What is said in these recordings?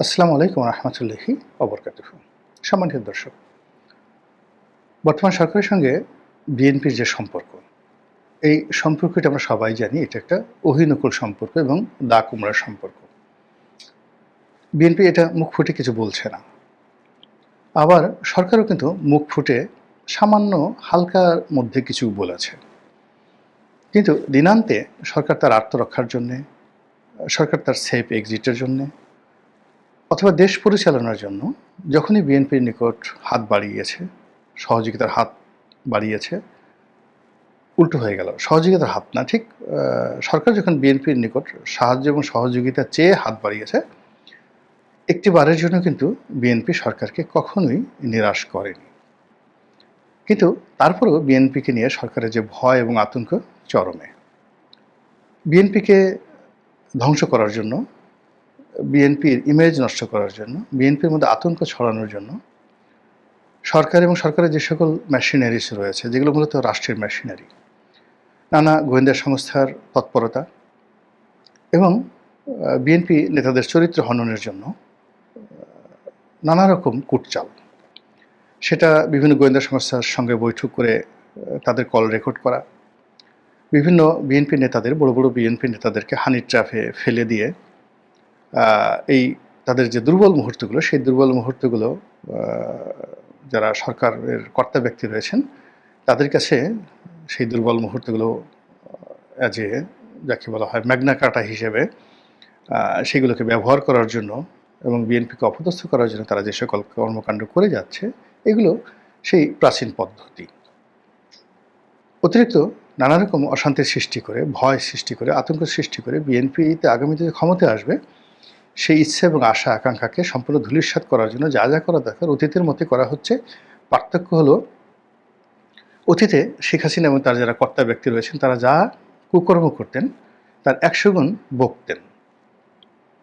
আসসালামু আলাইকুম রহমতুল্লাহি অবরকাত সম্মানিত দর্শক, বর্তমান সরকারের সঙ্গে বিএনপির যে সম্পর্ক, এই সম্পর্কটা আমরা সবাই জানি এটা একটা অহিনকুল সম্পর্ক এবং দা কুমড়ার সম্পর্ক। বিএনপি এটা মুখ ফুটে কিছু বলছে না। আবার সরকারও কিন্তু মুখ ফুটে সামান্য হালকার মধ্যে কিছু বলেছে। কিন্তু দিনান্তে সরকার তার আত্মরক্ষার জন্যে, সরকার তার সেফ এক্সিটের জন্যে অথবা দেশ পরিচালনার জন্য যখনই বিএনপির নিকট হাত বাড়িয়েছে, সহযোগিতার হাত বাড়িয়েছে, উল্টো হয়ে গেল। সহযোগিতার হাত না, ঠিক সরকার যখন বিএনপির নিকট সাহায্য এবং সহযোগিতা চেয়ে হাত বাড়িয়েছে, একটি বারের জন্য কিন্তু বিএনপি সরকারকে কখনোই নিরাশ করেনি। কিন্তু তারপরেও বিএনপিকে নিয়ে সরকারের যে ভয় এবং আতঙ্ক চরমে। বিএনপিকে ধ্বংস করার জন্য বিএনপির ইমেজ নষ্ট করার জন্য, বিএনপির মধ্যে আতঙ্ক ছড়ানোর জন্য সরকার এবং সরকারের যে সকল মেশিনারিস রয়েছে, যেগুলো মূলত রাষ্ট্রের মেশিনারি নানা গোয়েন্দা সংস্থার তৎপরতা এবং বিএনপি নেতাদের চরিত্র হননের জন্য নানা রকম কুটচাল। সেটা বিভিন্ন গোয়েন্দা সংস্থার সঙ্গে বৈঠক করে তাদের কল রেকর্ড করা, বিভিন্ন বিএনপি নেতাদের, বড় বড় বিএনপি নেতাদেরকে হানি ট্রাফে ফেলে দিয়ে এই তাদের যে দুর্বল মুহূর্তগুলো, সেই দুর্বল মুহূর্তগুলো যারা সরকারের কর্তা ব্যক্তি রয়েছেন, তাদের কাছে সেই দুর্বল মুহূর্তগুলো অ্যাজ এ যাকে বলা হয় ম্যাগনা কাটা হিসেবে সেগুলোকে ব্যবহার করার জন্য এবং বিএনপিকে অপদস্থ করার জন্য তারা যে সকল কর্মকাণ্ড করে যাচ্ছে, এগুলো সেই প্রাচীন পদ্ধতি। অতিরিক্ত নানা রকম অশান্তির সৃষ্টি করে, ভয় সৃষ্টি করে, আতঙ্ক সৃষ্টি করে বিএনপিতে আগামীতে যে ক্ষমতায় আসবে সেই ইচ্ছে এবং আশা, আকাঙ্ক্ষাকে সম্পূর্ণ ধূলিসাৎ করার জন্য যা যা করা দরকার অতীতের মধ্যে করা হচ্ছে। পার্থক্য হলো, অতীতে শেখ হাসিনা এবং তার যারা কর্তা ব্যক্তি রয়েছেন, তারা যা কুকর্ম করতেন, তার একশো গুণ বকতেন।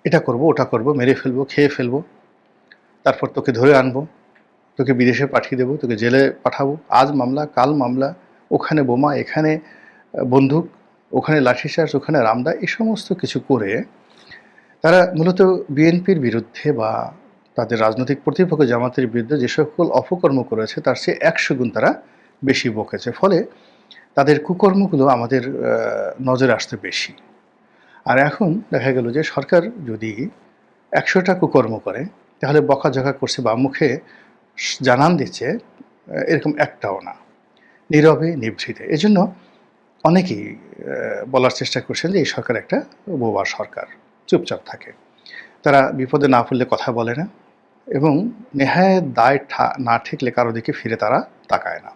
এটা করব, ওটা করব, মেরে ফেলব, খেয়ে ফেলব, তারপর তোকে ধরে আনব, তোকে বিদেশে পাঠিয়ে দেবো, তোকে জেলে পাঠাবো। আজ মামলা, কাল মামলা, ওখানে বোমা, এখানে বন্দুক, ওখানে লাঠিচার্জ, ওখানে রামদা এই সমস্ত কিছু করে তারা মূলত বিএনপির বিরুদ্ধে বা তাদের রাজনৈতিক প্রতিপক্ষ জামাতের বিরুদ্ধে যে সকল অপকর্ম করেছে, তার চেয়ে একশো গুণ তারা বেশি বকেছে। ফলে তাদের কুকর্মগুলো আমাদের নজরে আসতে বেশি। আর এখন দেখা গেল যে সরকার যদি একশোটা কুকর্ম করে, তাহলে বকাঝকা করছে বা মুখে জানান দিচ্ছে এরকম একটাও না। নীরবে, নিভৃতে। এজন্য অনেকেই বলার চেষ্টা করছেন যে এই সরকার একটা বোবা সরকার। চুপচাপ থাকে। তারা বিপদে না পড়লে কথা বলে না এবং নেহায় দায় না ঠেকলে কারও দিকে ফিরে তারা তাকায় না।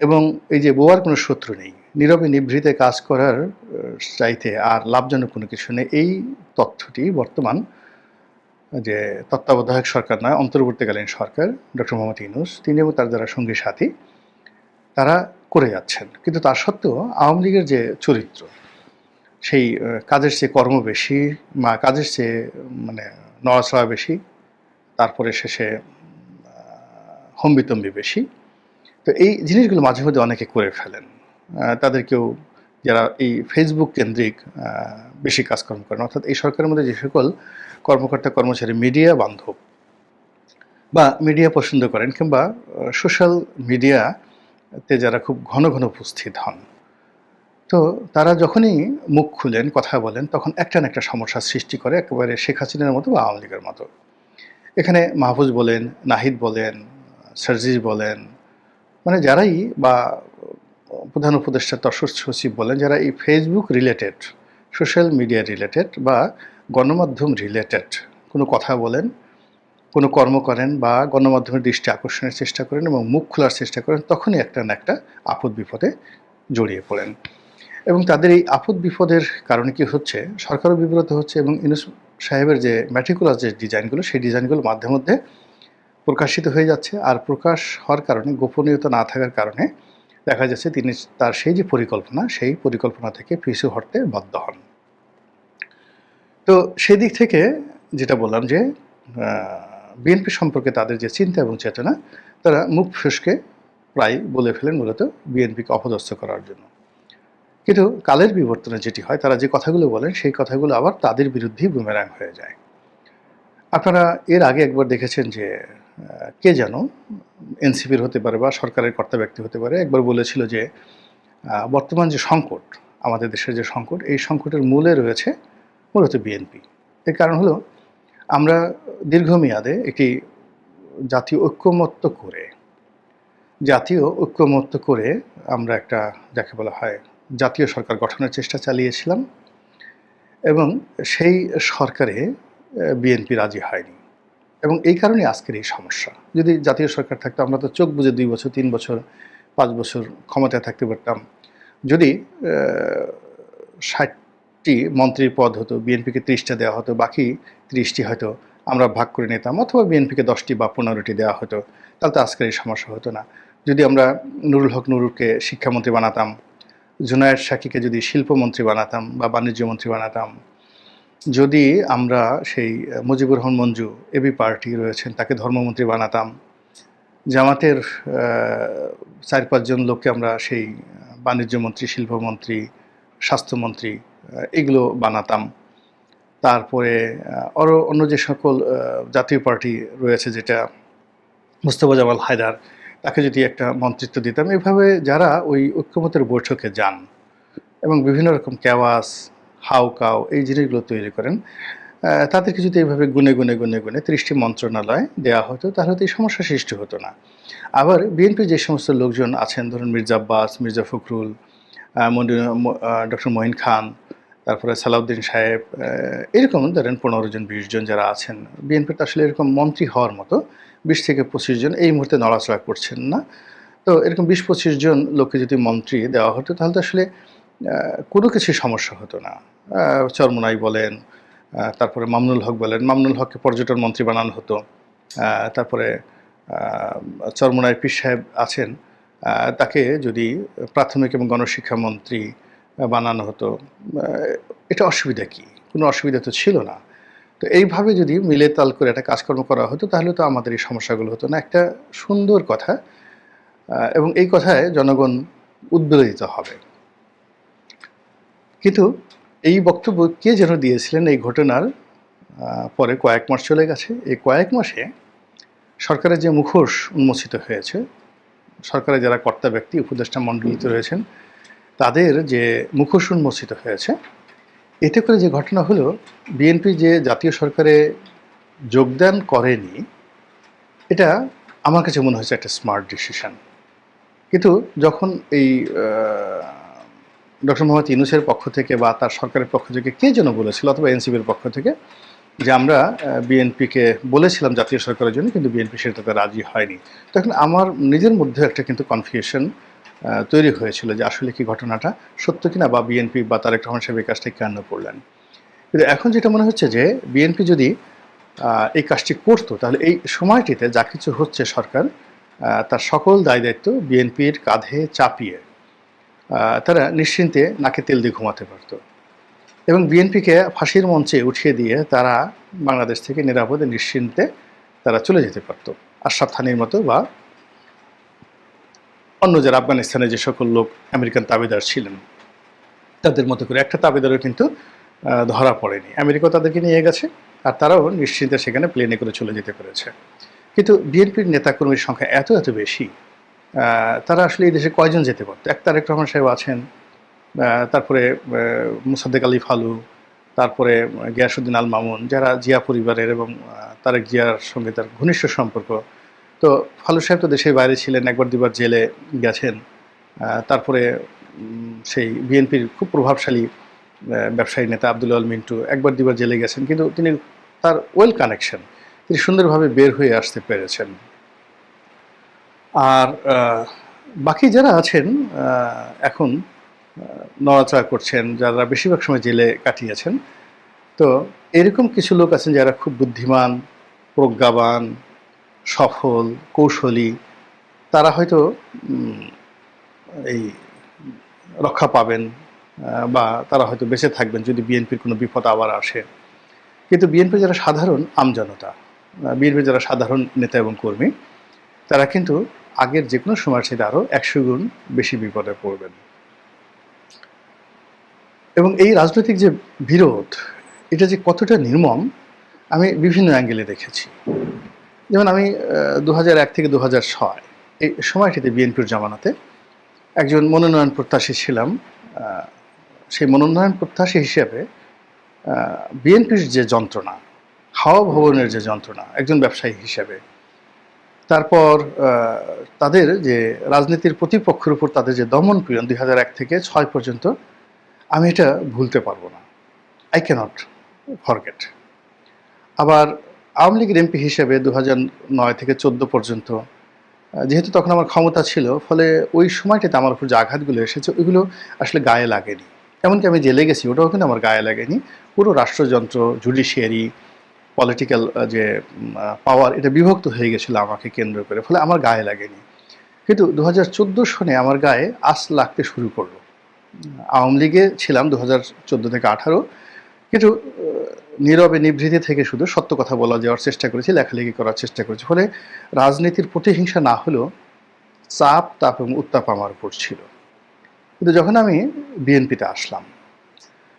এবং এই যে বোয়ার কোনো শত্রু নেই, নীরবে নিভৃতে কাজ করার চাইতে আর লাভজনক কোনো কিছু নেই, এই তথ্যটি বর্তমান যে তত্ত্বাবধায়ক সরকার নয়, অন্তর্বর্তীকালীন সরকার, ডক্টর মোহাম্মদ ইউনুস, তিনি এবং তার যারা সঙ্গী সাথী, তারা করে যাচ্ছেন। কিন্তু তার সত্ত্বেও আওয়ামী লীগের যে চরিত্র সেই কাজের চেয়ে কর্ম বেশি বা কাজের চেয়ে মানে নড়াচড়া বেশি, তারপরে শেষে হম্বিতম্বি বেশি। তো এই জিনিসগুলো মাঝে মধ্যে অনেকে করে ফেলেন। তাদেরকেও যারা এই ফেসবুক কেন্দ্রিক বেশি কাজকর্ম করেন, অর্থাৎ এই সরকারের মধ্যে যে সকল কর্মকর্তা, কর্মচারী মিডিয়া বান্ধব বা মিডিয়া পছন্দ করেন কিংবা সোশ্যাল মিডিয়াতে যারা খুব ঘন ঘন উপস্থিত হন তো তারা যখনই মুখ খুলেন, কথা বলেন, তখন একটা না একটা সমস্যার সৃষ্টি করে একেবারে শেখ হাসিনার মতো বা আওয়ামী লীগের মতো। এখানে মাহফুজ বলেন, নাহিদ বলেন সার্জিজ বলেন মানে যারাই বা প্রধান উপদেষ্টা তসর সচিব বলেন, যারা এই Facebook related social media related বা গণমাধ্যম রিলেটেড কোনো কথা বলেন, কোনো কর্ম করেন বা গণমাধ্যমের দৃষ্টি আকর্ষণের চেষ্টা করেন এবং মুখ খোলার চেষ্টা করেন, তখনই একটা না একটা আপদ বিপদে জড়িয়ে পড়েন। এবং তাদের এই আপদ বিপদের কারণে কি হচ্ছে? সরকারও বিব্রত হচ্ছে এবং ইনুস সাহেবের যে ম্যাট্রিকুলার যে ডিজাইনগুলো, সেই ডিজাইনগুলো মাধ্যে মধ্যে প্রকাশিত হয়ে যাচ্ছে। আর প্রকাশ হওয়ার কারণে, গোপনীয়তা না থাকার কারণে দেখা যাচ্ছে তিনি তার সেই যে পরিকল্পনা, সেই পরিকল্পনা থেকে পিছু হটতে বাধ্য হন। তো সেদিক থেকে যেটা বললাম যে বিএনপি সম্পর্কে তাদের যে চিন্তা এবং চেতনা, তারা মুখ ফসকে প্রায় বলে ফেলেন মূলত বিএনপিকে অপদস্থ করার জন্য। কিন্তু কালের বিবর্তনে যেটি হয়, তারা যে কথাগুলো বলেন, সেই কথাগুলো আবার তাদের বিরুদ্ধেই বুমেরাং হয়ে যায়। আপনারা এর আগে একবার দেখেছেন যে কে যেন এনসিপির হতে পারে বা সরকারের কর্তা ব্যক্তি হতে পারে, একবার বলেছিল যে বর্তমান যে সংকট, আমাদের দেশের যে সংকট, এই সংকটের মূলে রয়েছে মূলত বিএনপি। এর কারণ হলো, আমরা দীর্ঘমেয়াদে একটি জাতীয় ঐক্যমত্য করে, জাতীয় ঐক্যমত্য করে আমরা একটা, যাকে বলা হয় জাতীয় সরকার গঠনের চেষ্টা চালিয়েছিলাম এবং সেই সরকারে বিএনপি রাজি হয়নি। এবং এই কারণে আজকের এই সমস্যা। যদি জাতীয় সরকার থাকতো, আমরা তো চোখ বুঝে দুই বছর, তিন বছর, পাঁচ বছর ক্ষমতায় থাকতে পারতাম। যদি ষাটটি মন্ত্রীর পদ হতো, বিএনপিকে ত্রিশটা দেওয়া হতো, বাকি ত্রিশটি হয়তো আমরা ভাগ করে নিতাম, অথবা বিএনপিকে দশটি বা পনেরোটি দেওয়া হতো, তাহলে তো আজকের এই সমস্যা হতো না। যদি আমরা নুরুল হক নুরুলকে শিক্ষামন্ত্রী বানাতাম জুনায়েদ শাকিকে যদি শিল্পমন্ত্রী বানাতাম বা বাণিজ্য মন্ত্রী বানাতাম, যদি আমরা সেই মুজিবুর রহমান মঞ্জু এবি পার্টি রয়েছেন, তাকে ধর্মমন্ত্রী বানাতাম, জামাতের চার পাঁচজন লোককে আমরা সেই বাণিজ্য মন্ত্রী শিল্পমন্ত্রী, স্বাস্থ্যমন্ত্রী এগুলো বানাতাম। তারপরে আরও অন্য যে সকল জাতীয় পার্টি রয়েছে, যেটা মুস্তফা জামাল হায়দার তাকে যদি একটা মন্ত্রিত্ব দিতাম। এভাবে যারা ওই ঐক্যমতের বৈঠকে যান এবং বিভিন্ন রকম ক্যাওয়াস হাউকাও এই জিনিসগুলো তৈরি করেন তাদেরকে যদি এইভাবে গুনে গুনে গুনে গুনে ত্রিশটি মন্ত্রণালয় দেওয়া হতো, তাহলে তো এই সমস্যা সৃষ্টি হতো না। আবার বিএনপি যে সমস্ত লোকজন আছেন, ধরুন মির্জা আব্বাস, মির্জা ফখরুল ডক্টর মঈন খান, তারপরে সালাউদ্দিন সাহেব এরকম ধরেন পনেরো জন, বিশ জন যারা আছেন বিএনপির তো আসলে এরকম মন্ত্রী হওয়ার মতো বিশ থেকে পঁচিশ জন এই মুহূর্তে নড়াচড়া করছেন না। তো এরকম বিশ পঁচিশ জন লোককে যদি মন্ত্রী দেওয়া হতো, তাহলে তো আসলে কোনো কিছু সমস্যা হতো না। চরমোনাই বলেন তারপরে মামনুল হক বলেন, মামনুল হককে পর্যটন মন্ত্রী বানানো হতো। তারপরে চরমোনাই পীর সাহেব আছেন তাকে যদি প্রাথমিক এবং গণশিক্ষা মন্ত্রী বানানো হতো এটা অসুবিধা কি? কোনো অসুবিধা তো ছিল না। তো এইভাবে যদি মিলে তাল করে একটা কাজকর্ম করা হতো, তাহলে তো আমাদের এই সমস্যাগুলো হতো না। একটা সুন্দর কথা এবং এই কথায় জনগণ উদ্বেলিত হবে। কিন্তু এই বক্তব্য কে যেন দিয়েছিলেন এই ঘটনার পরে কয়েক মাস চলে গেছে। এই কয়েক মাসে সরকারের যে মুখোশ উন্মোচিত হয়েছে সরকারের যারা কর্তা ব্যক্তি, উপদেষ্টা মণ্ডলীতে রয়েছেন, তাদের যে মুখোশ উন্মোচিত হয়েছে এতে করে যে ঘটনা হলো বিএনপি যে জাতীয় সরকারে যোগদান করেনি, এটা আমার কাছে মনে হয়েছে একটা স্মার্ট ডিসিশন কিন্তু যখন এই ডক্টর মোহাম্মদ ইউনুসের পক্ষ থেকে বা তার সরকারের পক্ষ থেকে কে যেন বলেছিল, অথবা এনসিবির পক্ষ থেকে, যে আমরা বিএনপিকে বলেছিলাম জাতীয় সরকারের জন্য, কিন্তু বিএনপি সেটাতে রাজি হয়নি। তখন আমার নিজের মধ্যে একটা কিন্তু কনফিউশন তৈরি হয়েছিল যে আসলে কি ঘটনাটা সত্য কিনা বা বিএনপি বা তারেক রহমান সাহেব এই কাজটা কেন করলেন। কিন্তু এখন যেটা মনে হচ্ছে যে বিএনপি যদি এই কাজটি করতো, তাহলে এই সময়টিতে যা কিছু হচ্ছে সরকার তার সকল দায় দায়িত্ব বিএনপির কাঁধে চাপিয়ে তারা নিশ্চিন্তে নাকে তেল দিয়ে ঘুমাতে পারতো। এবং বিএনপিকে ফাঁসির মঞ্চে উঠিয়ে দিয়ে তারা বাংলাদেশ থেকে নিরাপদে, নিশ্চিন্তে তারা চলে যেতে পারতো। আশরাফ থানির মতো বা অন্য যারা আফগানিস্তানে যে সকল লোক আমেরিকান তাবেদার ছিলেন, তাদের মতো করে একটা তাবেদারও কিন্তু ধরা পড়েনি। আমেরিকা তাদেরকে নিয়ে গেছে, আর তারাও নিশ্চিন্তে সেখানে প্লেনে করে চলে যেতে পেরেছে। কিন্তু বিএনপির নেতাকর্মীর সংখ্যা এত এত বেশি তারা আসলে এই দেশে কয়জন যেতে পারতো? এক তারেক রহমান সাহেব আছেন তারপরে মুসাদ্দেক আলী ফালু, তারপরে গিয়াসুদ্দিন আল মামুন, যারা জিয়া পরিবারের এবং তারেক জিয়ার সঙ্গে তার ঘনিষ্ঠ সম্পর্ক তো ফালু সাহেব তো দেশের বাইরে ছিলেন, একবার দুবার জেলে গেছেন। তারপরে সেই বিএনপির খুব প্রভাবশালী ব্যবসায়ী নেতা আব্দুল আল মিন্টু একবার দুবার জেলে গেছেন, কিন্তু তিনি তার ওয়েল কানেকশন, তিনি সুন্দরভাবে বের হয়ে আসতে পেরেছেন। আর বাকি যারা আছেন এখন নড়াচড়া করছেন, যারা বেশিরভাগ সময় জেলে কাটিয়েছেন, তো এরকম কিছু লোক আছেন যারা খুব বুদ্ধিমান, প্রজ্ঞাবান সফল, কৌশলী, তারা হয়তো এই রক্ষা পাবেন বা তারা হয়তো বেঁচে থাকবেন যদি বিএনপির কোনো বিপদ আবার আসে। কিন্তু বিএনপির যারা সাধারণ আমজনতা বিএনপির যারা সাধারণ নেতা এবং কর্মী, তারা কিন্তু আগের যে কোনো সময়ের সাথে আরও একশো গুণ বেশি বিপদে পড়বেন। এবং এই রাজনৈতিক যে বিরোধ, এটা যে কতটা নির্মম, আমি বিভিন্ন অ্যাঙ্গেলে দেখেছি। যেমন আমি দু এক থেকে দু ছয়, এই সময়টিতে বিএনপির জামানাতে একজন মনোনয়ন প্রত্যাশী ছিলাম। সেই মনোনয়ন প্রত্যাশী হিসেবে বিএনপির যে যন্ত্রণা, হাওয়া ভবনের যে যন্ত্রণা, একজন ব্যবসায়ী হিসেবে, তারপর তাদের যে রাজনীতির প্রতিপক্ষের উপর তাদের যে দমন পীড়ন দুই এক থেকে ছয় পর্যন্ত, আমি এটা ভুলতে পারব না। আই ক্যানট ফরগেট আবার আওয়ামী লীগের এমপি হিসেবে দু নয় থেকে চোদ্দ পর্যন্ত যেহেতু তখন আমার ক্ষমতা ছিল, ফলে ওই সময়টাতে আমার উপর যে আঘাতগুলো এসেছে, ওইগুলো আসলে গায়ে লাগেনি। এমনকি আমি জেলে গেছি, ওটাও কিন্তু আমার গায়ে লাগেনি। পুরো রাষ্ট্রযন্ত্র জুডিশিয়ারি পলিটিক্যাল যে পাওয়ার এটা বিভক্ত হয়ে গেছিল আমাকে কেন্দ্র করে, ফলে আমার গায়ে লাগেনি। কিন্তু দু হাজার চোদ্দ সনে আমার গায়ে আস লাগতে শুরু করল। আওয়ামী লীগে ছিলাম দু হাজার চোদ্দ থেকে আঠারো, কিন্তু নীরবে নিভৃতি থেকে শুধু সত্য কথা বলা যাওয়ার চেষ্টা করেছি, লেখালেখি করার চেষ্টা করেছি। ফলে রাজনীতির প্রতিহিংসা না হলেও চাপ, তাপ এবং উত্তাপ আমার উপর ছিল। কিন্তু যখন আমি বিএনপিতে আসলাম,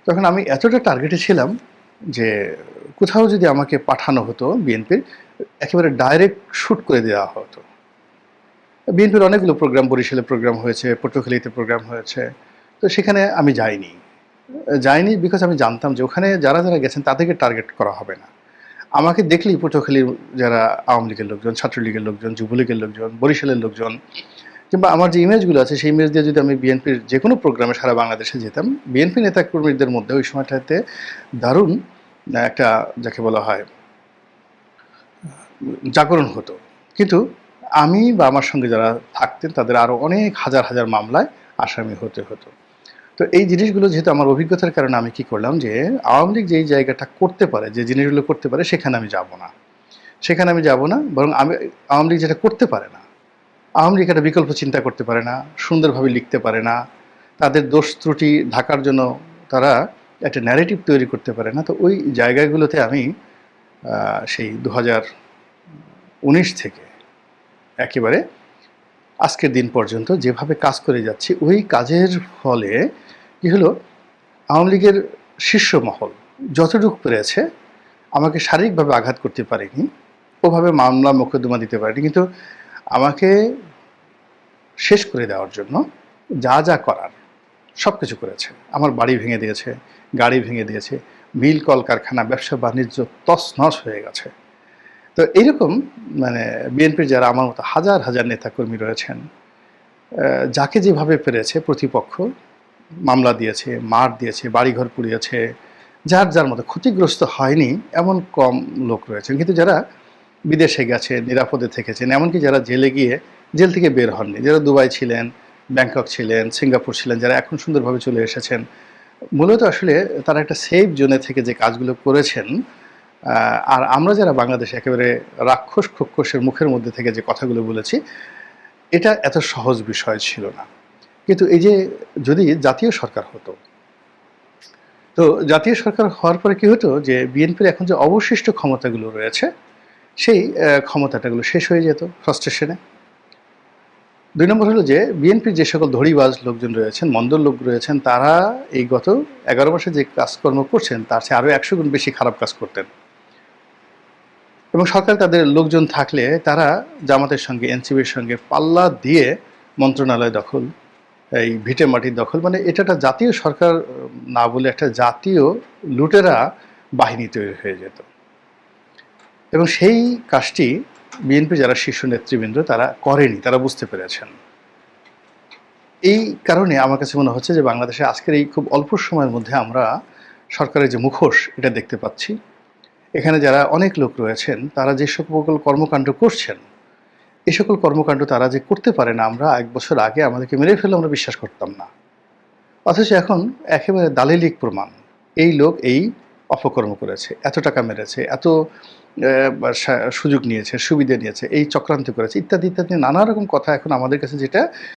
তখন আমি এতটা টার্গেটে ছিলাম যে কোথাও যদি আমাকে পাঠানো হতো বিএনপির একেবারে ডাইরেক্ট শ্যুট করে দেওয়া হতো। বিএনপির অনেকগুলো প্রোগ্রাম বরিশালে প্রোগ্রাম হয়েছে, পটুয়াখালীতে প্রোগ্রাম হয়েছে, তো সেখানে আমি যাইনি। যাইনি বিকজ আমি জানতাম যে ওখানে যারা যারা গেছেন তাদেরকে টার্গেট করা হবে না। আমাকে দেখলেই পটুয়াখালীর যারা আওয়ামী লীগের লোকজন, ছাত্রলীগের লোকজন, যুবলীগের লোকজন, বরিশালের লোকজন, কিংবা আমার যে ইমেজগুলো আছে সেই ইমেজ দিয়ে যদি আমি বিএনপির যে কোনো প্রোগ্রামে সারা বাংলাদেশে যেতাম বিএনপি নেতাকর্মীদের মধ্যে ওই সময়টাতে দারুণ একটা যাকে বলা হয়, জাগরণ হতো। কিন্তু আমি বা আমার সঙ্গে যারা থাকতেন তাদের আরও অনেক হাজার হাজার মামলায় আসামি হতে হতো। তো এই জিনিসগুলো যেহেতু আমার অভিজ্ঞতার কারণে আমি কি করলাম যে আওয়ামী লীগ যেই জায়গাটা করতে পারে, যে জিনিসগুলো করতে পারে, সেখানে আমি যাব না। সেখানে আমি যাব না, বরং আমি আওয়ামী লীগ যেটা করতে পারে না, আওয়ামী লীগ একটা বিকল্প চিন্তা করতে পারে না, সুন্দরভাবে লিখতে পারে না, তাদের দোষ ত্রুটি ঢাকার জন্য তারা একটা ন্যারেটিভ তৈরি করতে পারে না, তো ওই জায়গাগুলোতে আমি সেই দু উনিশ থেকে একেবারে আজকের দিন পর্যন্ত যেভাবে কাজ করে যাচ্ছি, ওই কাজের ফলে কি হলো? আওয়ামী লীগের শীর্ষ মহল যতটুকু পেরেছে, আমাকে শারীরিকভাবে আঘাত করতে পারেনি, ওভাবে মামলা মোকদ্দমা দিতে পারেনি। কিন্তু আমাকে শেষ করে দেওয়ার জন্য যা যা করার সব কিছু করেছে। আমার বাড়ি ভেঙে দিয়েছে, গাড়ি ভেঙে দিয়েছে, মিল কলকারখানা, ব্যবসা বাণিজ্য তছনছ হয়ে গেছে। তো এইরকম মানে বিএনপির যারা আমার মতো হাজার হাজার নেতাকর্মী রয়েছেন যাকে যেভাবে পেরেছে প্রতিপক্ষ, মামলা দিয়েছে, মার দিয়েছে, বাড়িঘর পুড়িয়েছে, যার যার মতো ক্ষতিগ্রস্ত হয়নি, এমন কম লোক রয়েছেন। কিন্তু যারা বিদেশে গেছে, নিরাপদে থেকেছেন, এমনকি যারা জেলে গিয়ে জেল থেকে বের হননি, যারা দুবাই ছিলেন, ব্যাংকক ছিলেন, সিঙ্গাপুর ছিলেন, যারা এখন সুন্দরভাবে চলে এসেছেন, মূলত আসলে তারা একটা সেফ জোনে থেকে যে কাজগুলো করেছেন আর আমরা যারা বাংলাদেশে একেবারে রাক্ষস খক্ষসের মুখের মধ্যে থেকে যে কথাগুলো বলেছি, এটা এত সহজ বিষয় ছিল না। কিন্তু এই যে যদি জাতীয় সরকার হতো, তো জাতীয় সরকার হওয়ার পরে কি হতো যে বিএনপির এখন যে অবশিষ্ট ক্ষমতাগুলো রয়েছে, সেই ক্ষমতাটাগুলো শেষ হয়ে যেত ফ্রাস্ট্রেশনে দুই নম্বর হলো যে বিএনপির যে সকল ধড়িবাজ লোকজন রয়েছেন, মন্দর লোক রয়েছেন, তারা এই গত এগারো মাসে যে কাজকর্ম করছেন, তার চেয়ে আরও একশো গুণ বেশি খারাপ কাজ করতেন। এবং সরকার তাদের লোকজন থাকলে তারা জামাতের সঙ্গে এনসিবির সঙ্গে পাল্লা দিয়ে মন্ত্রণালয় দখল, এই ভিটে মাটির দখল মানে এটা একটা জাতীয় সরকার না বলে একটা জাতীয় লুটেরা বাহিনী তৈরি হয়ে যেত। এবং সেই কাজটি বিএনপি যারা শীর্ষ নেতৃবৃন্দ, তারা করেনি, তারা বুঝতে পেরেছেন। এই কারণে আমার কাছে মনে হচ্ছে যে বাংলাদেশে আজকের এই খুব অল্প সময়ের মধ্যে আমরা সরকারের যে মুখোশ, এটা দেখতে পাচ্ছি। এখানে যারা অনেক লোক রয়েছেন, তারা যে সকল কর্মকাণ্ড করছেন এই সকল কর্মকাণ্ড তারা যে করতে পারে না, আমরা এক বছর আগে আমাদেরকে মেরে ফেলে আমরা বিশ্বাস করতাম না। অথচ এখন একেবারে দালিলিক প্রমাণ। এই লোক এই অপকর্ম করেছে, এত টাকা মেরেছে, এত সুযোগ নিয়েছে, সুবিধা নিয়েছে, এই চক্রান্ত করেছে, ইত্যাদি ইত্যাদি, নানা রকম কথা এখন আমাদের কাছে যেটা